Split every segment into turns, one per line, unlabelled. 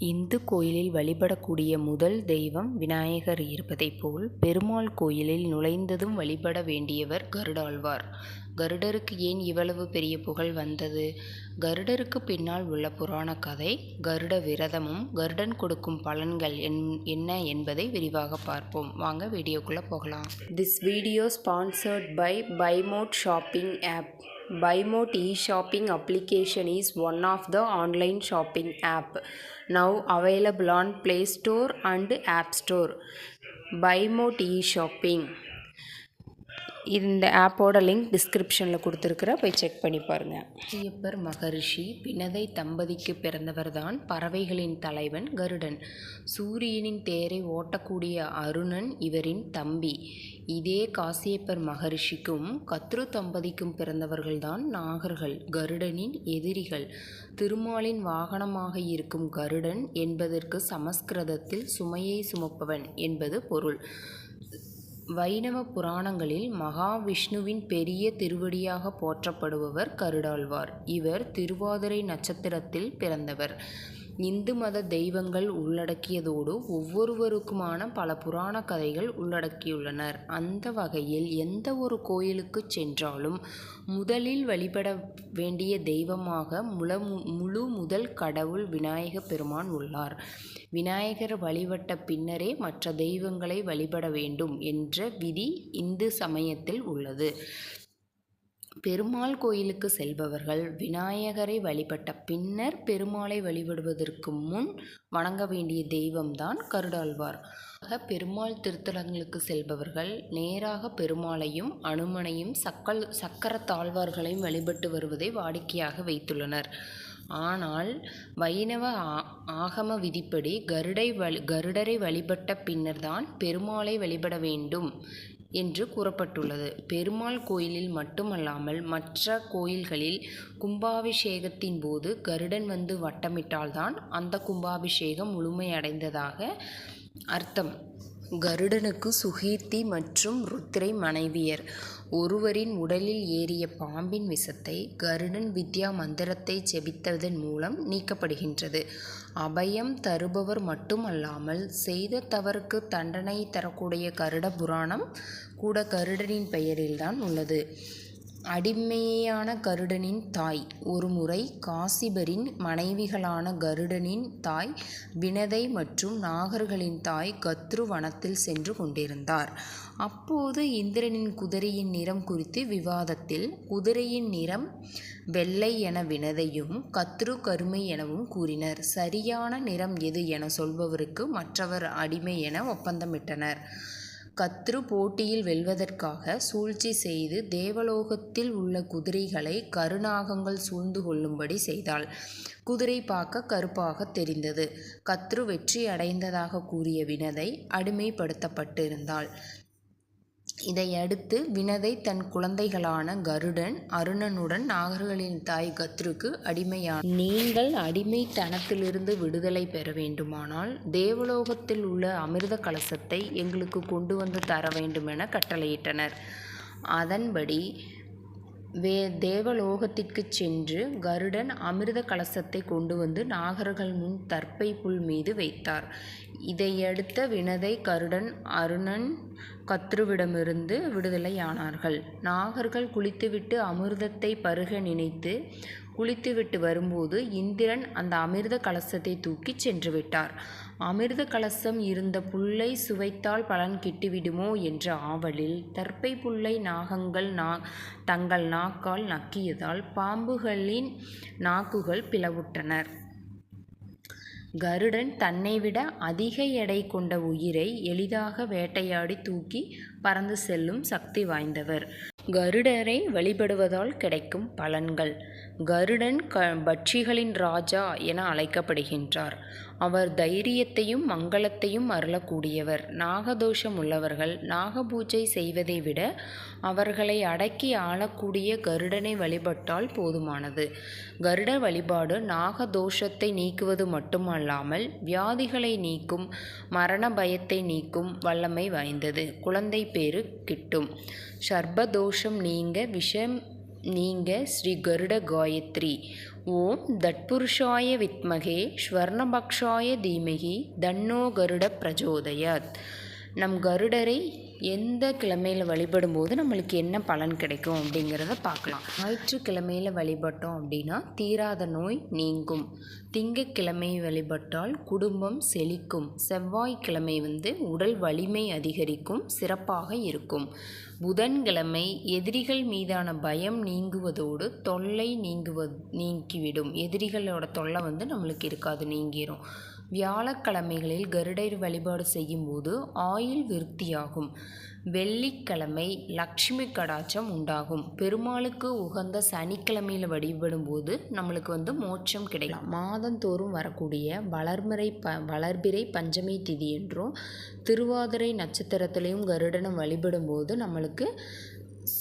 இந்து கோயிலில் வழிபடக்கூடிய முதல் தெய்வம் விநாயகர் இருப்பதைப் போல் பெருமாள் கோயிலில் நுழைந்ததும் வழிபட வேண்டியவர் கருடாழ்வார். கருடருக்கு ஏன் இவ்வளவு பெரிய புகழ் வந்தது? கருடருக்கு பின்னால் உள்ள புராணக் கதை, கருட விரதமும் கருடன் கொடுக்கும் பலன்கள் என் என்ன என்பதை விரிவாக பார்ப்போம். வாங்க வீடியோக்குள்ளே போகலாம். This video sponsored by Buymode shopping app Buymode e-shopping application is one of the online shopping app now available on Play Store and App Store. Buymode e-shopping இந்த ஆப்போட லிங்க் டிஸ்கிரிப்ஷனில் கொடுத்துருக்குற போய் செக் பண்ணி பாருங்கள் ஐயப்பர் மகரிஷி பினதை தம்பதிக்கு பிறந்தவர் தான் பறவைகளின் தலைவன் கருடன். சூரியனின் தேரை ஓட்டக்கூடிய அருணன் இவரின் தம்பி. இதே காசியப்பர் மகரிஷிக்கும் கத்ரு தம்பதிக்கும் பிறந்தவர்கள்தான் நாகர்கள் கருடனின் எதிரிகள். திருமாலின் வாகனமாக இருக்கும் கருடன் என்பதற்கு சமஸ்கிருதத்தில் சுமையை சுமப்பவன் என்பது பொருள். வைணவ புராணங்களில் மகாவிஷ்ணுவின் பெரிய திருவடியாக போற்றப்படுபவர் கருடாழ்வார். இவர் திருவாதிரை நட்சத்திரத்தில் பிறந்தவர். இந்து மத தெய்வங்கள் உள்ளடக்கியதோடு ஒவ்வொருவருக்குமான பல புராண கதைகள் உள்ளடக்கியுள்ளனர். அந்த வகையில் எந்த ஒரு கோயிலுக்கு சென்றாலும் முதலில் வழிபட வேண்டிய தெய்வமாக முழு முதல் கடவுள் விநாயக பெருமான் உள்ளார். விநாயகர் வழிபட்ட பின்னரே மற்ற தெய்வங்களை வழிபட வேண்டும் என்ற விதி இந்து சமயத்தில் உள்ளது. பெருமாள் கோயிலுக்கு செல்பவர்கள் விநாயகரை வழிபட்ட பின்னர் பெருமாளை வழிபடுவதற்கு முன் வணங்க வேண்டிய தெய்வம்தான் கருடாழ்வார். பெருமாள் திருத்தலங்களுக்கு செல்பவர்கள் நேராக பெருமாளையும் அனுமனையும் சக்கல் சக்கர தாழ்வார்களையும் வழிபட்டு வருவதை வாடிக்கையாக வைத்துள்ளனர். ஆனால் வைணவ ஆகம விதிப்படி கருடை வழி கருடரை வழிபட்ட பின்னர்தான் பெருமாளை வழிபட வேண்டும் என்று கூறப்பட்டுள்ளது. பெருமாள் கோயிலில் மட்டுமல்லாமல் மற்ற கோயில்களில் கும்பாபிஷேகத்தின் போது கருடன் வந்து வட்டமிட்டால் தான் அந்த கும்பாபிஷேகம் முழுமையடைந்ததாக அர்த்தம். கருடனுக்கு சுகீர்த்தி மற்றும் ருத்ரை மனைவியர். ஒருவரின் உடலில் ஏறிய பாம்பின் விஷத்தை கருடன் வித்யா மந்திரத்தை ஜெபித்ததன் மூலம் நீக்கப்படுகின்றது. அபயம் தருபவர் மட்டுமல்லாமல் செய்த தவறுக்கு தண்டனை தரக்கூடிய கருட புராணம் கூட கருடனின் பெயரில் தான் உள்ளது. அடிமையான கருடனின் தாய் ஒருமுறை காசிபரின் மனைவிகளான கருடனின் தாய் வினதை மற்றும் நாகர்களின் தாய் கத்ரு வனத்தில் சென்று கொண்டிருந்தார். அப்போது இந்திரனின் குதிரையின் நிறம் குறித்து விவாதத்தில் குதிரையின் நிறம் வெள்ளை என வினதையும் கத்ரு கருமை எனவும் கூறினர். சரியான நிறம் எது என சொல்பவருக்கு மற்றவர் அடிமை என ஒப்பந்தமிட்டனர். கத்ரு போட்டியில் வெல்வதற்காக சூழ்ச்சி செய்து தேவலோகத்தில் உள்ள குதிரைகளை கருநாகங்கள் சூழ்ந்து கொள்ளும்படி செய்தாள். குதிரை பார்க்க கருப்பாக தெரிந்தது. கத்ரு வெற்றி அடைந்ததாக கூறிய வினதை அடிமைப்படுத்தப்பட்டிருந்தாள். இதையடுத்து வினதை தன் குழந்தைகளான கருடன் அருணனுடன் நாகர்களின் தாய் கத்ருக்கு அடிமையானார். நீங்கள் அடிமைத்தனத்திலிருந்து விடுதலை பெற வேண்டுமானால் தேவலோகத்தில் உள்ள அமிர்த கலசத்தை எங்களுக்கு கொண்டு வந்து தர வேண்டுமென கட்டளையிட்டனர். அதன்படி வே தேவலோகத்திற்குச் சென்று கருடன் அமிர்த கலசத்தை கொண்டு வந்து நாகர்கள் முன் தர்ப்பை புல் மீது வைத்தார். இதையடுத்த வினதை கருடன் அருணன் கத்ருவிடமிருந்து விடுதலையானார்கள். நாகர்கள் குளித்துவிட்டு அமிர்தத்தை பருக நினைத்து குளித்துவிட்டு வரும்போது இந்திரன் அந்த அமிர்த கலசத்தை தூக்கிச் சென்றுவிட்டார். அமிர்த கலசம் இருந்த புல்லை சுவைத்தால் பலன் கிட்டுவிடுமோ என்ற ஆவலில் தற்பை புல்லை நாகங்கள் நா தங்கள் நாக்கால் நக்கியதால் பாம்புகளின் நாக்குகள் பிளவுற்றனர். கருடன் தன்னைவிட அதிக எடை கொண்ட உயிரை எளிதாக வேட்டையாடி தூக்கி பறந்து செல்லும் சக்தி வாய்ந்தவர். கருடரை வழிபடுவதால் கிடைக்கும் பலன்கள் கருடன் பட்சிகளின் ராஜா என அழைக்கப்படுகின்றார். அவர் தைரியத்தையும் மங்களத்தையும் அருளக்கூடியவர். நாகதோஷம் உள்ளவர்கள் நாகபூஜை செய்வதை விட அவர்களை அடக்கி ஆளக்கூடிய கருடனை வழிபட்டால் போதுமானது. கருட வழிபாடு நாகதோஷத்தை நீக்குவது மட்டுமல்லாமல் வியாதிகளை நீக்கும் மரண பயத்தை நீக்கும் வல்லமை வாய்ந்தது. குழந்தை பேரு கிட்டும். சர்ப்பதோஷம் நீங்க விஷம் நீங்கள் ஸ்ரீ கருட காயத்ரி. ஓம் தட்புருஷாய வித்மகே ஸ்வர்ணபக்ஷாய தீமகி தன்னோ கருட பிரஜோதயாத். நம் கருடரை எந்த கிழமையில் வழிபடும் போது நம்மளுக்கு என்ன பலன் கிடைக்கும் அப்படிங்கிறத பார்க்கலாம். ஞாயிற்றுக்கிழமையில் வழிபட்டோம் அப்படின்னா தீராத நோய் நீங்கும். திங்கக்கிழமை வழிபட்டால் குடும்பம் செழிக்கும். செவ்வாய்க்கிழமை வந்து உடல் வலிமை அதிகரிக்கும் சிறப்பாக இருக்கும். புதன்கிழமை எதிரிகள் மீதான பயம் நீங்குவதோடு தொல்லை நீங்குவ நீங்கிவிடும். எதிரிகளோட தொல்லை வந்து நம்மளுக்கு இருக்காது நீங்கிரும். வியாழக்கிழமைகளில் கருடர் வழிபாடு செய்யும்போது ஆயுள் விருத்தியாகும். வெள்ளிக்கிழமை லக்ஷ்மி கடாட்சம் உண்டாகும். பெருமாளுக்கு உகந்த சனிக்கிழமையில் வழிபடும்போது நம்மளுக்கு வந்து மோட்சம் கிடைக்கும். மாதந்தோறும் வரக்கூடிய வளர்மறை ப வளர்பிறை பஞ்சமி திதி என்றும் திருவாதிரை நட்சத்திரத்திலையும் கருடனை வழிபடும்போது நம்மளுக்கு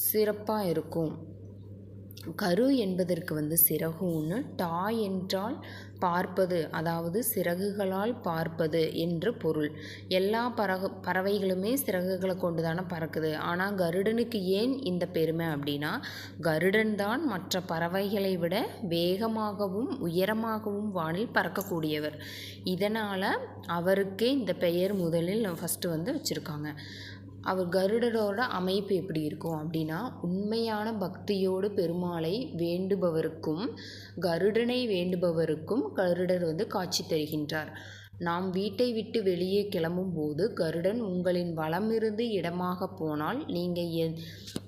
சிறப்பாக இருக்கும். கரு என்பதற்கு வந்து சிறகு ஒன்று டா என்றால் பார்ப்பது அதாவது சிறகுகளால் பார்ப்பது என்று பொருள். எல்லா பறகு பறவைகளுமே சிறகுகளை கொண்டு தானே பறக்குது. ஆனால் கருடனுக்கு ஏன் இந்த பெருமை அப்படின்னா கருடன் தான் மற்ற பறவைகளை விட வேகமாகவும் உயரமாகவும் வானில் பறக்கக்கூடியவர். இதனால் அவருக்கே இந்த பெயர் முதலில் ஃபஸ்ட்டு வந்து வச்சுருக்காங்க. அவர் கருடரோட அமைப்பு எப்படி இருக்கும் அப்படின்னா உண்மையான பக்தியோடு பெருமாளை வேண்டுபவருக்கும் கருடனை வேண்டுபவருக்கும் கருடர் வந்து காட்சி தருகின்றார். நாம் வீட்டை விட்டு வெளியே கிளம்பும் போது கருடன் உங்களின் வளமிருந்து இடமாக போனால் நீங்கள் எ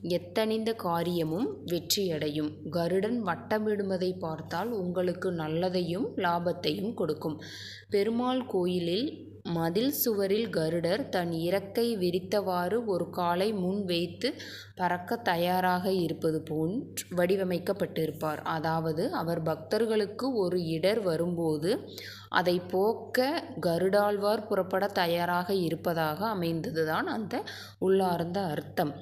எத்தனிந்த காரியமும் வெற்றியடையும். கருடன் வட்டமிடுவதை பார்த்தால் உங்களுக்கு நல்லதையும் லாபத்தையும் கொடுக்கும். பெருமாள் கோயிலில் மதில் சுவரில் கருடர் தன் இறக்கை விரித்தவாறு ஒரு காலை முன் வைத்து பறக்க தயாராக இருப்பது போல் வடிவமைக்கப்பட்டிருப்பார். அதாவது அவர் பக்தர்களுக்கு ஒரு இடர் வரும்போது அதை போக்க கருடாழ்வார் புறப்பட தயாராக இருப்பதாக அமைந்ததுதான் அந்த உள்ளார்ந்த அர்த்தம்.